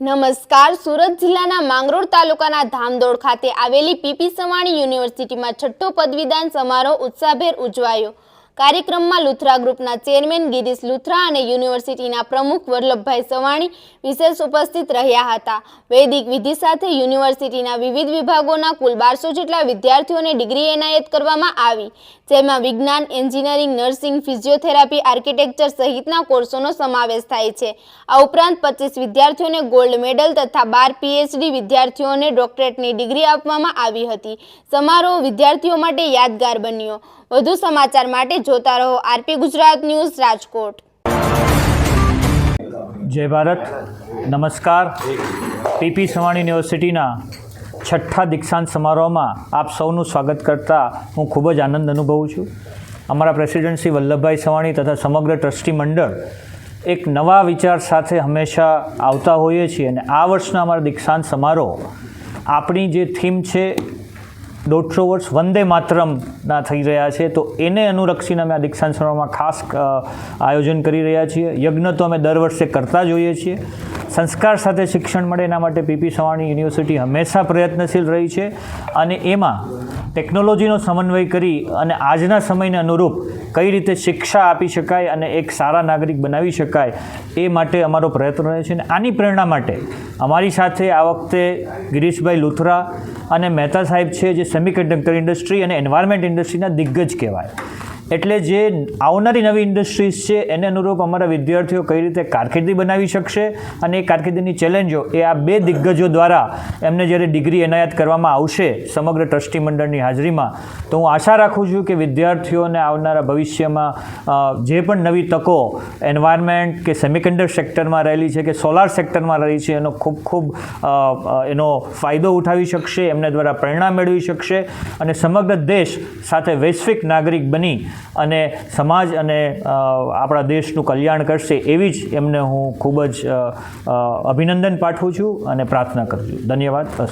નમસ્કાર. સુરત જિલ્લાના માંગરોળ તાલુકાના ધામદોડ ખાતે આવેલી પીપી સવાણી યુનિવર્સિટીમાં છઠ્ઠો પદવીદાન સમારોહ ઉત્સાહભેર ઉજવાયો. કાર્યક્રમમાં લુથરા ગ્રુપના ચેરમેન ગિરીશ લુથરા અને યુનિવર્સિટીના પ્રમુખ વલ્લભભાઈ સવાણી વિશેષ ઉપસ્થિત રહ્યા હતા. વૈદિક વિધિ સાથે યુનિવર્સિટીના વિવિધ વિભાગોના કુલ બારસો જેટલા વિદ્યાર્થીઓને ડિગ્રી એનાયત કરવામાં આવી, જેમાં વિજ્ઞાન, એન્જિનિયરિંગ, નર્સિંગ, ફિઝિયોથેરાપી, આર્કિટેક્ચર સહિતના કોર્સોનો સમાવેશ થાય છે. આ ઉપરાંત પચીસ વિદ્યાર્થીઓને ગોલ્ડ મેડલ તથા બાર પીએચડી વિદ્યાર્થીઓને ડોક્ટરેટની ડિગ્રી આપવામાં આવી હતી. સમારોહ વિદ્યાર્થીઓ માટે યાદગાર બન્યો. વધુ સમાચાર માટે જોતા રહો આરપી ગુજરાત ન્યૂઝ રાજકોટ. જય ભારત. નમસ્કાર. પીપી સવાણી યુનિવર્સિટીના છઠ્ઠા દીક્ષાંત સમારોહમાં આપ સૌનું સ્વાગત કરતા હું ખૂબ જ આનંદ અનુભવું છું. અમારા પ્રેસિડેન્ટ શ્રી વલ્લભભાઈ સવાણી તથા સમગ્ર ટ્રસ્ટી મંડળ એક નવા વિચાર સાથે હંમેશા આવતા હોઈએ છીએ અને આ વર્ષના અમારા દીક્ષાંત સમારોહ આપણી જે થીમ છે દોઢસો વર્ષ વંદે માતરમના થઈ રહ્યા છે. તો એને અનુલક્ષીને અમે આ દીક્ષાંત સમારોહમાં ખાસ આયોજન કરી રહ્યા છીએ. યજ્ઞ તો અમે દર વર્ષે કરતા જોઈએ છીએ. સંસ્કાર સાથે શિક્ષણ મળે એના માટે પીપી સવાણી યુનિવર્સિટી હંમેશા પ્રયત્નશીલ રહી છે અને એમાં ટેકનોલોજીનો સમન્વય કરી અને આજના સમયને અનુરૂપ કઈ રીતે શિક્ષા આપી શકાય અને એક સારા નાગરિક બનાવી શકાય એ માટે અમારો પ્રયત્ન રહે છે અને આની પ્રેરણા માટે અમારી સાથે આ વખતે ગિરીશભાઈ લુથરા અને મહેતા સાહેબ છે જે સેમિકન્ડક્ટર ઇન્ડસ્ટ્રી અને એન્વાયરમેન્ટ ઇન્ડસ્ટ્રીના દિગ્ગજ કહેવાય. એટલે જે આવનારી નવી ઇન્ડસ્ટ્રીઝ છે, એને અનુરૂપ અમારા વિદ્યાર્થીઓ કઈ રીતે કારકિર્દી બનાવી શકશે અને એ કારકિર્દીની ચેલેન્જો એ આ બે દિગ્ગજો દ્વારા એમને જ્યારે ડિગ્રી એનાયત કરવામાં આવશે સમગ્ર ટ્રસ્ટી મંડળની હાજરીમાં, તો હું આશા રાખું છું કે વિદ્યાર્થીઓને આવનારા ભવિષ્યમાં જે પણ નવી તકો એન્વાયરમેન્ટ કે સેમિકન્ડર સેક્ટરમાં રહેલી છે કે સોલાર સેક્ટરમાં રહી છે, એનો ખૂબ ખૂબ એનો ફાયદો ઉઠાવી શકશે, એમને દ્વારા પ્રેરણા મેળવી શકશે અને સમગ્ર દેશ સાથે વૈશ્વિક નાગરિક બની અને સમાજ અને આપણા દેશનું કલ્યાણ કરશે એવી જ એમને હું ખૂબ જ અભિનંદન પાઠવું છું અને પ્રાર્થના કરું છું. ધન્યવાદ. બસ.